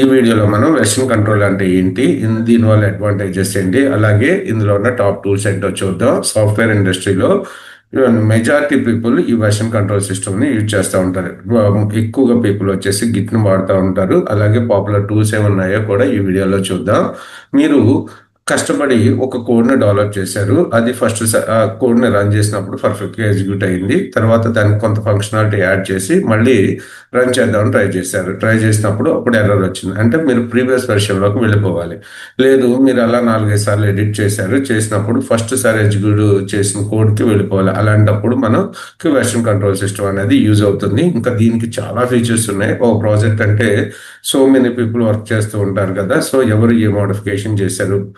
ఈ వీడియోలో మనం వెర్షన్ కంట్రోల్ అంటే ఏంటి దీని దీనివల్ల అడ్వాంటేజెస్ ఏంటి అలాగే ఇందులో ఉన్న టాప్ టూల్స్ ఏంటో చూద్దాం. సాఫ్ట్వేర్ ఇండస్ట్రీలో మెజారిటీ పీపుల్ ఈ వెర్షన్ కంట్రోల్ సిస్టమ్ని యూజ్ చేస్తూ ఉంటారు. ఎక్కువగా పీపుల్ వచ్చేసి గిట్ను వాడుతూ ఉంటారు. అలాగే పాపులర్ టూల్స్ ఏమున్నాయో కూడా ఈ వీడియోలో చూద్దాం. మీరు కష్టపడి ఒక కోడ్ని డెవలప్ చేశారు. అది ఫస్ట్ ఆ కోడ్ని రన్ చేసినప్పుడు పర్ఫెక్ట్గా ఎగ్జిక్యూట్ అయింది. తర్వాత దానికి కొంత ఫంక్షనాలిటీ యాడ్ చేసి మళ్ళీ రన్ చేద్దామని ట్రై చేశారు. ట్రై చేసినప్పుడు అప్పుడు ఎర్రర్ వచ్చింది. అంటే మీరు ప్రీవియస్ వెర్షన్లోకి వెళ్ళిపోవాలి. లేదు మీరు అలా నాలుగైదు సార్లు ఎడిట్ చేశారు. చేసినప్పుడు ఫస్ట్ సారి ఎగ్జిక్యూట్ చేసిన కోడ్కి వెళ్ళిపోవాలి. అలాంటప్పుడు మనం వెర్షన్ కంట్రోల్ సిస్టమ్ అనేది యూజ్ అవుతుంది. ఇంకా దీనికి చాలా ఫీచర్స్ ఉన్నాయి. ఒక ప్రాజెక్ట్ అంటే సో మెనీ పీపుల్ వర్క్ చేస్తూ ఉంటారు కదా. సో ఎవరు ఏ మోడిఫికేషన్ చేశారు?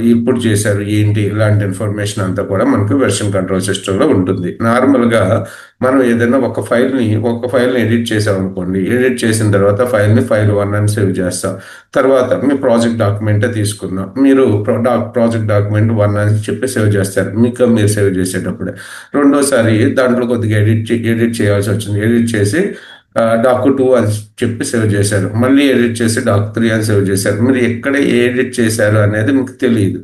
ఇప్పుడు చేశారు ఏంటి ఇలాంటి ఇన్ఫర్మేషన్ అంతా కూడా మనకు వెర్షన్ కంట్రోల్ సిస్టమ్లో ఉంటుంది. నార్మల్గా మనం ఏదైనా ఒక ఫైల్ని ఒక ఫైల్ని ఎడిట్ చేసాం అనుకోండి ఎడిట్ చేసిన తర్వాత ఫైల్ని ఫైల్ వన్ అని సేవ్ చేస్తాం. తర్వాత మీ ప్రాజెక్ట్ డాక్యుమెంటే తీసుకుందాం మీరు ప్రాజెక్ట్ డాక్యుమెంట్ వన్ అని చెప్పి సేవ్ చేస్తారు. మీకు మీరు సేవ్ చేసేటప్పుడే. రెండోసారి దాంట్లో కొద్దిగా ఎడిట్ ఎడిట్ చేయాల్సి వచ్చింది. ఎడిట్ చేసి డాక్ టూ అని చెప్పి సేవ్ చేశారు. మళ్ళీ ఎడిట్ చేసి డాక్ త్రీ అని సేవ్ చేశారు. మీరు ఎక్కడ ఎడిట్ చేశారు అనేది మీకు తెలియదు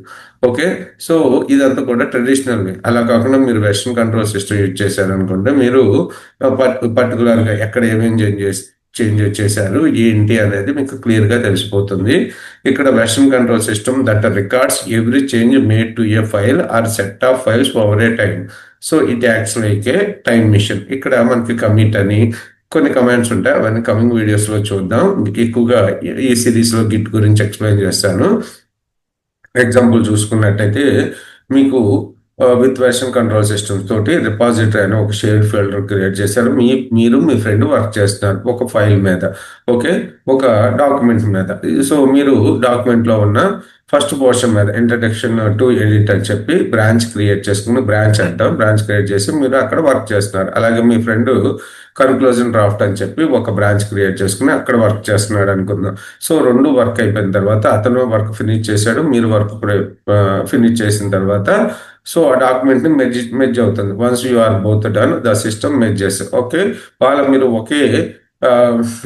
ఓకే? సో ఇదంతా కూడా ట్రెడిషనల్ వే అలా కాకుండా మీరు వెస్ట్రన్ కంట్రోల్ సిస్టమ్ యూజ్ చేశారు అనుకుంటే మీరు పర్టికులర్గా ఎక్కడ ఏమేం చేంజ్ చేసి చేంజ్ చేశారు ఏంటి అనేది మీకు క్లియర్గా తెలిసిపోతుంది. ఇక్కడ western control system that records every change made to a file or set of files over a time so it acts like a time machine ఇక్కడ మనకి కమిట్ అని కొన్ని కమెంట్స్ ఉంటాయి. అవన్నీ కమింగ్ వీడియోస్లో చూద్దాం. చూద్దాం ఎక్కువగా ఈ సిరీస్లో గిట్ గురించి ఎక్స్ప్లెయిన్ చేస్తాను. ఎగ్జాంపుల్ చూసుకున్నట్టయితే మీకు విత్ వెర్షన్ కంట్రోల్ సిస్టమ్స్ తోటి రిపాజిటరీ అని ఒక షేర్ ఫోల్డర్ క్రియేట్ చేశారు. మీ మీరు మీ ఫ్రెండ్ వర్క్ చేస్తున్నారు ఒక ఫైల్ మీద. ఓకే ఒక డాక్యుమెంట్ మీద. సో మీరు డాక్యుమెంట్లో ఉన్న ఫస్ట్ పోర్షన్ మీద ఇంట్రడక్షన్ టు ఎడిట్ అని చెప్పి బ్రాంచ్ క్రియేట్ చేసుకుని బ్రాంచ్ అంటాం. బ్రాంచ్ క్రియేట్ చేసి మీరు అక్కడ వర్క్ చేస్తున్నారు. అలాగే మీ ఫ్రెండ్ కన్క్లూజన్ డ్రాఫ్ట్ అని చెప్పి ఒక బ్రాంచ్ క్రియేట్ చేసుకుని అక్కడ వర్క్ చేస్తున్నాడు అనుకుందాం. సో రెండు వర్క్ అయిపోయిన తర్వాత అతను వర్క్ ఫినిష్ చేశాడు మీరు వర్క్ ఫినిష్ చేసిన తర్వాత సో ఆ డాక్యుమెంట్ని మెజ్ మెజ్ అవుతుంది. Once you are both done the system merge చేస్తారు ఓకే? వాళ్ళ మీరు ఒకే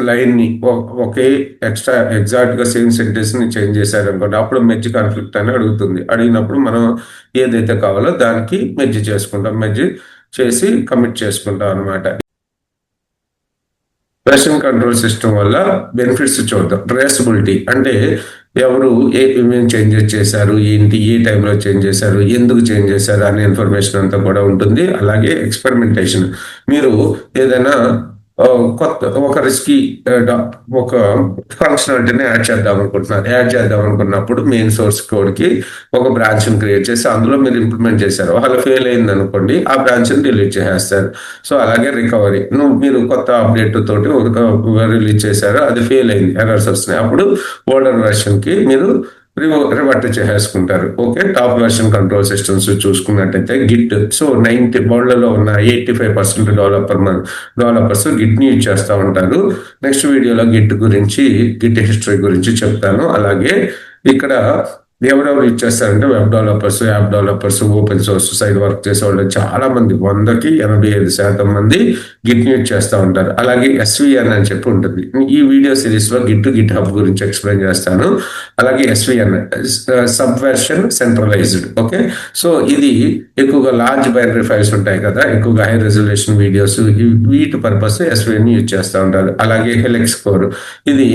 లైన్ని ఒకే ఎక్స్ట్రా ఎగ్జాక్ట్గా సేమ్ సెంటెన్స్ని చేంజ్ చేశారు అనుకోండి అప్పుడు మెజ్ కాన్ఫ్లిక్ట్ అని అడుగుతుంది. అడిగినప్పుడు మనం ఏదైతే కావాలో దానికి మెజ్ చేసుకుంటాం. మెజ్ చేసి కమిట్ చేసుకుంటాం అనమాట రేషన్ కంట్రోల్ సిస్టమ్ వల్ల బెనిఫిట్స్ చూద్దాం. ట్రేసబిలిటీ అంటే ఎవరు ఏ ఏమేమి చేంజెస్ చేశారు ఏంటి ఏ టైంలో చేంజ్ చేశారు ఎందుకు చేంజ్ చేశారు అనే ఇన్ఫర్మేషన్ అంతా కూడా ఉంటుంది. అలాగే ఎక్స్పెరిమెంటేషన్ మీరు ఏదైనా కొత్త ఒక రిస్కీ ఒక ఫంక్షనాలిటీని యాడ్ చేద్దాం అనుకుంటున్నారు యాడ్ చేద్దాం అనుకున్నప్పుడు మెయిన్ సోర్స్ కోడ్కి ఒక బ్రాంచ్ని క్రియేట్ చేసి అందులో మీరు ఇంప్లిమెంట్ చేశారు. అలా ఫెయిల్ అయింది అనుకోండి ఆ బ్రాంచ్ని డిలీట్ చేసేస్తారు. సో అలాగే రికవరీ నువ్వు మీరు కొత్త అప్డేట్ తోటి రిలీజ్ చేశారు అది ఫెయిల్ అయింది ఎర్రర్స్ వస్తున్నాయి. అప్పుడు ఓల్డర్ వెర్షన్ మీరు మీరు revert చేసేసుకుంటారు okay top version control systems చూసుకున్నట్టయితే గిట్ సో నైన్టీ వరల్డ్లో ఉన్న eighty five percent developer developers గిట్ని use చేస్తూ ఉంటారు. నెక్స్ట్ వీడియోలో గిట్ గురించి గిట్ హిస్టరీ గురించి చెప్తాను. అలాగే ఇక్కడ ఎవరెవరు ఇచ్చేస్తారంటే web developers app developers open source side work చేసే వాళ్ళు చాలా మంది. వందకి ఎనభై ఐదు శాతం మంది గిట్ యూజ్ చేస్తూ ఉంటారు. అలాగే ఎస్విఎన్ అని చెప్పి ఉంటుంది. ఈ వీడియో సిరీస్లో గిట్ గిట్ హబ్ గురించి ఎక్స్ప్లెయిన్ చేస్తాను. అలాగే SVN subversion centralized okay so ఇది ఎక్కువగా లార్జ్ బైనరీ ఫైల్స్ ఉంటాయి కదా. ఎక్కువగా హై రెజల్యూషన్ వీడియోస్ వీటి పర్పస్ ఎస్విఎన్ యూజ్ చేస్తూ ఉంటారు. అలాగే హెలెక్స్ కోర్ ఇది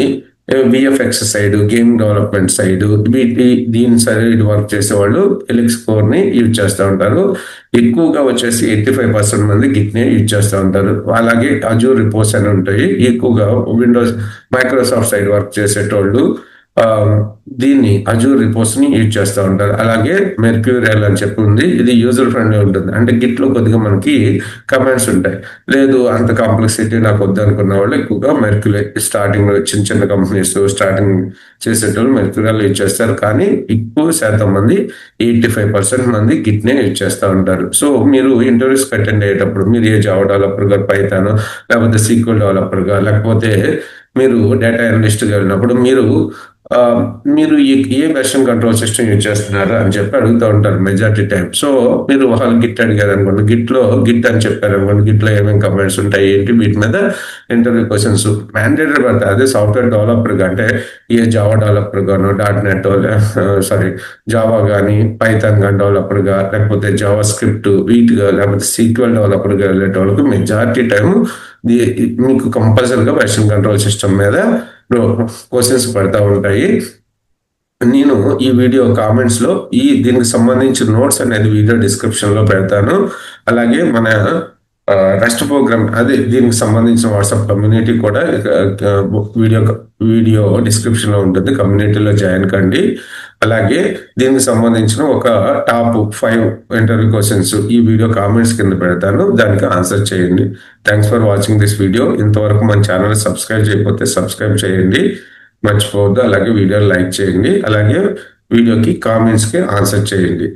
VFX side game development side వీటి దీని సైడ్ వర్క్ చేసే వాళ్ళు ఎలిక్స్ కోర్ని యూజ్ చేస్తూ ఉంటారు. ఎక్కువగా వచ్చేసి ఎయిటీ ఫైవ్ పర్సెంట్ మంది గిట్నే యూజ్ చేస్తూ ఉంటారు. అలాగే అజూర్ రిపోర్ట్స్ అని ఉంటాయి. ఎక్కువగా విండోస్ మైక్రోసాఫ్ట్ సైడ్ వర్క్ చేసేటోళ్ళు దీన్ని అజూర్ రిపోర్ట్స్ని యూజ్ చేస్తూ ఉంటారు. అలాగే మెర్క్యూరియల్ అని చెప్పి ఉంది. ఇది యూజర్ ఫ్రెండ్లీ ఉంటుంది. అంటే గిట్లో కొద్దిగా మనకి కమెంట్స్ ఉంటాయి. లేదు అంత కాంప్లెక్సిటీ నాకు వద్దు అనుకున్న వాళ్ళు ఎక్కువగా మెర్క్యూరియల్ స్టార్టింగ్లో చిన్న చిన్న కంపెనీస్ స్టార్టింగ్ చేసేటోళ్ళు మెర్క్యూరియల్ యూజ్ చేస్తారు. కానీ ఎక్కువ శాతం మంది ఎయిటీ ఫైవ్ పర్సెంట్ మంది గిట్ నే యూజ్ చేస్తూ ఉంటారు. సో మీరు ఇంటర్వ్యూస్ అటెండ్ అయ్యేటప్పుడు మీరు ఏ జావా డెవలపర్గా పైతాను లేకపోతే సీక్వల్ డెవలపర్గా లేకపోతే మీరు డేటా అనలిస్ట్ వెళ్ళినప్పుడు మీరు మీరు ఏ- వెర్షన్ కంట్రోల్ సిస్టమ్ యూజ్ చేస్తున్నారు అని చెప్పి అడుగుతూ ఉంటారు మెజారిటీ టైం సో మీరు వాళ్ళు గిట్ అడిగారు అనుకోండి గిట్లో గిట్ అని చెప్పారు అనుకోండి గిట్లో ఏమేమి కమెంట్స్ ఉంటాయి ఏంటి వీటి మీద ఇంటర్వ్యూ క్వశ్చన్స్ మ్యాండేటరీ పడతాయి అదే సాఫ్ట్వేర్ డెవలపర్గా అంటే ఏ జావా డెవలపర్ గాను డాట్ నెట్ సారీ జావా కానీ పైథాన్ కానీ డెవలపర్గా లేకపోతే జావా స్క్రిప్ట్ వీటిగా లేకపోతే సీక్వెల్ డెవలపర్గా వెళ్ళేటోళ్ళకి వెళ్ళే వాళ్ళకి మెజారిటీ టైం మీకు కంపల్సరీగా వెర్షన్ కంట్రోల్ సిస్టమ్ మీద క్వశ్చన్స్ పడతా ఉంటాయి. నేను ఈ వీడియో కామెంట్స్లో ఈ దీనికి సంబంధించిన నోట్స్ అనేది వీడియో డిస్క్రిప్షన్లో పెడతాను. అలాగే మన రెస్ట్ ప్రోగ్రామ్ అదే దీనికి సంబంధించిన వాట్సాప్ కమ్యూనిటీ కూడా వీడియో వీడియో డిస్క్రిప్షన్లో ఉంటుంది. కమ్యూనిటీలో జాయిన్ కండి. అలాగే దీనికి సంబంధించిన ఒక టాప్ ఫైవ్ ఇంటర్వ్యూ క్వశ్చన్స్ ఈ వీడియో కామెంట్స్ కింద పెడతాను. దానికి ఆన్సర్ చేయండి. Thanks for watching this video ఇంతవరకు మన ఛానల్ సబ్స్క్రైబ్ చేయకపోతే సబ్స్క్రైబ్ చేయండి. మర్చిపోవద్దు. అలాగే వీడియో లైక్ చేయండి. అలాగే వీడియోకి కామెంట్స్కి ఆన్సర్ చేయండి.